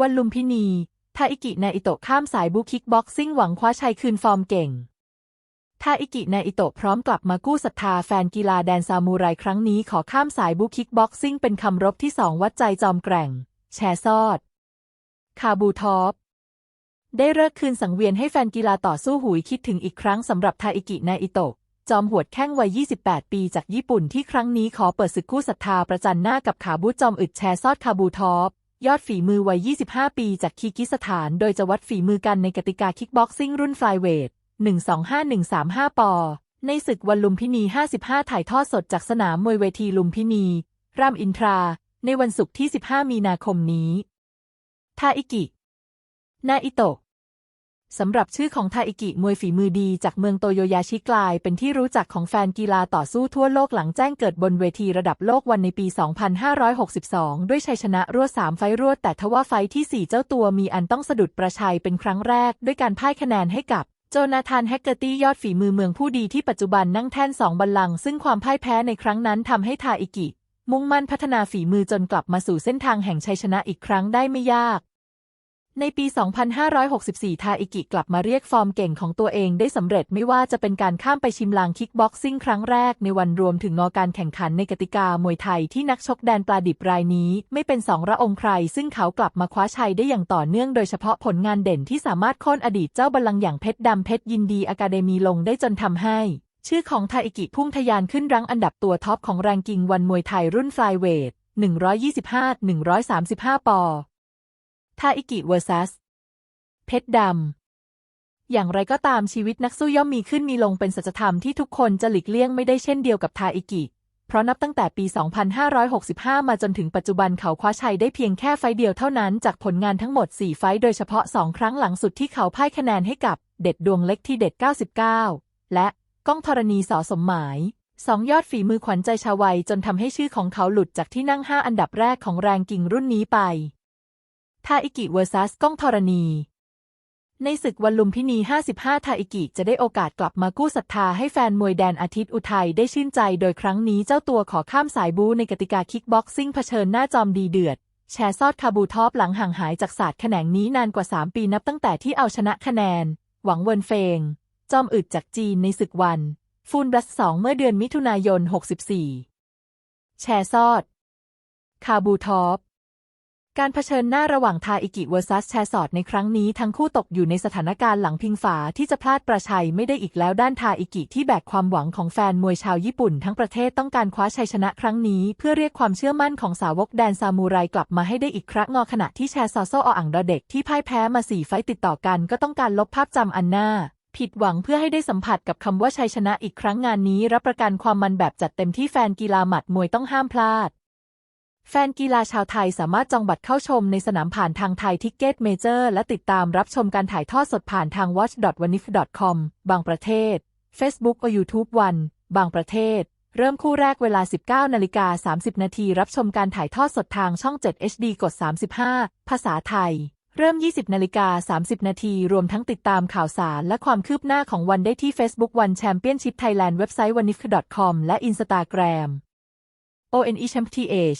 วันลุมพินี ทาอิกินาอิโตะข้ามสายบูคิกบ็อกซิ่งหวังคว้าชัยคืนฟอร์มเก่ง ทาอิกินาอิโตะพร้อมกลับมากู้ศรัทธาแฟนกีฬาแดนซามูไรครั้งนี้ขอข้ามสายบูคิกบ็อกซิ่งเป็นคำรบที่สองวัดใจจอมแกร่ง แชร์ซอด คาบูทอปได้เลิกคืนสังเวียนให้แฟนกีฬาต่อสู้หุยคิดถึงอีกครั้งสำหรับทาอิกินาอิโตะจอมหวดแข้งวัย 28 ปีจากญี่ปุ่นที่ครั้งนี้ขอเปิดศึกกู้ศรัทธาประจันหน้ากับขาบูจอมอึดแชร์ซอดคาบูทอป ยอดฝีมือวัย 25 ปีจากคีกิสถาน โดยจะวัดฝีมือกันในกติกาคิกบ็อกซิ่งรุ่นฟลายเวท 125135 ปอ ในศึกวันลุมพินี 55 ถ่ายทอดสดจากสนามมวยเวทีลุมพินี รามอินทรา ในวันศุกร์ที่ 15 มีนาคมนี้ ทาอิกิ นาอิโตะ สำหรับชื่อของทาอิกิมวยฝีมือดีจากเมืองโตโยยาชิกลาย เป็นที่รู้จักของแฟนกีฬาต่อสู้ทั่วโลกหลังแจ้งเกิดบนเวทีระดับโลกวันในปี 2562 ด้วยชัยชนะรวด 3 ไฟรวด แต่ทว่าไฟที่ 4 เจ้าตัวมีอันต้องสะดุดประชัยเป็นครั้งแรก ด้วยการพ่ายคะแนนให้กับโจนาธานแฮกเกอร์ตี้ยอดฝีมือเมืองผู้ดีที่ปัจจุบันนั่งแท่นสองบัลลังก์ซึ่งความพ่ายแพ้ในครั้งนั้นทำให้ทาอิกิมุ่งมั่นพัฒนาฝีมือจนกลับมาสู่เส้นทางแห่งชัยชนะอีกครั้งได้ไม่ยาก ในปี 2564 ทาอิกิกลับมาเรียกฟอร์มเก่งของตัวเองได้สำเร็จไม่ว่าจะเป็นการข้ามไปชิมลางคิกบ็อกซิ่งครั้งแรกในวันรวมถึงงอการแข่งขันในกติกามวยไทยที่นักชกแดนปลาดิบรายนี้ ไม่เป็นสองระองใคร ซึ่งเขากลับมาคว้าชัยได้อย่างต่อเนื่องโดยเฉพาะผลงานเด่นที่สามารถค่นอดีตเจ้าบัลลังก์อย่างเพชรดำเพชรยินดีอะคาเดมีลงได้จนทำให้ชื่อของทาอิกิพุ่งทะยานขึ้นรั้งอันดับตัวท็อปของแรงกิ้งวันมวยไทยรุ่นฟลายเวท125-135 ปอ ทาอิกิเวอร์ซัส เพชรดำ อย่างไรก็ตามชีวิตนักสู้ย่อมมีขึ้นมีลงเป็นสัจธรรมที่ทุกคนจะหลีกเลี่ยงไม่ได้เช่นเดียวกับทาอิกิ เพราะนับตั้งแต่ปี 2565 มาจนถึงปัจจุบันเขาคว้าชัยได้เพียงแค่ไฟเดียวเท่านั้นจากผลงานทั้งหมด 4 ไฟโดยเฉพาะ 2 ครั้งหลังสุดที่เขาพ่ายคะแนนให้กับเด็ดดวงเล็กที่เด็ด 99 และก้องธรณีสอสมหมายสองยอดฝีมือขวัญใจชาววัยจนทำให้ชื่อของเขาหลุดจากที่นั่ง5อันดับแรกของแรงกิ่งรุ่นนี้ไป ทาอิกิเวอร์ซัสก้องธรณี ในศึกวันลุมพินี 55 ทาอิกิจะได้โอกาสกลับมากู้ศรัทธาให้แฟนมวยแดนอาทิตย์อุทัยได้ชื่นใจ โดยครั้งนี้เจ้าตัวขอข้ามสายบูในกติกาคิกบ็อกซิ่งเผชิญหน้าจอมดีเดือด แชร์ซอดคาบูทอปหลังห่างหายจากศาสตร์แขนงนี้นานกว่า 3 ปีนับตั้งแต่ที่เอาชนะคะแนน หวังเวินเฟง จอมอึดจากจีนในศึกวัน ฟูนบลัสสองเมื่อเดือนมิถุนายน 64 แชร์ซอดคาบูทอป การเผชิญหน้าระหว่างทาอิกิเวอร์ซัสแชสอดในครั้งนี้ทั้งคู่ตกอยู่ในสถานการณ์หลังพิงฝาที่จะพลาดประชัยไม่ได้อีกแล้วด้านทาอิกิที่แบกความหวังของแฟนมวยชาวญี่ปุ่น ทั้งประเทศต้องการคว้าชัยชนะครั้งนี้ เพื่อเรียกความเชื่อมั่นของสาวกแดนซามูไรกลับมาให้ได้อีกครั้งงอขณะที่แชร์ซอโซออ่างดอเด็กที่พ่ายแพ้มาสี่ไฟต์ติดต่อกันก็ต้องการลบภาพจำอันหน้าผิดหวังเพื่อให้ได้สัมผัสกับคำว่าชัยชนะอีกครั้งงานนี้ รับประกันความมันแบบจัดเต็มที่แฟนกีฬาหมัดมวยต้องห้ามพลาด แฟนกีฬาชาวไทยสามารถจองบัตรเข้าชมในสนามผ่านทางไทยทิกเก็ตเมเจอร์และติดตามรับชมการถ่ายทอดสดผ่านทาง watch.wanif.com บางประเทศ Facebook และ YouTube วัน บางประเทศ เริ่มคู่แรกเวลา 19นาฬิกา30 นาทีรับชมการถ่ายทอดสดทางช่อง 7 HD กด 35 ภาษาไทย เริ่ม 20นาฬิกา30 นาทีรวมทั้งติดตามข่าวสารและความคืบหน้าของวันได้ที่ Facebook วันแชมเปี้ยนชิพไทยแลนด์เว็บไซต์ wanif.com และ Instagram ONE Champion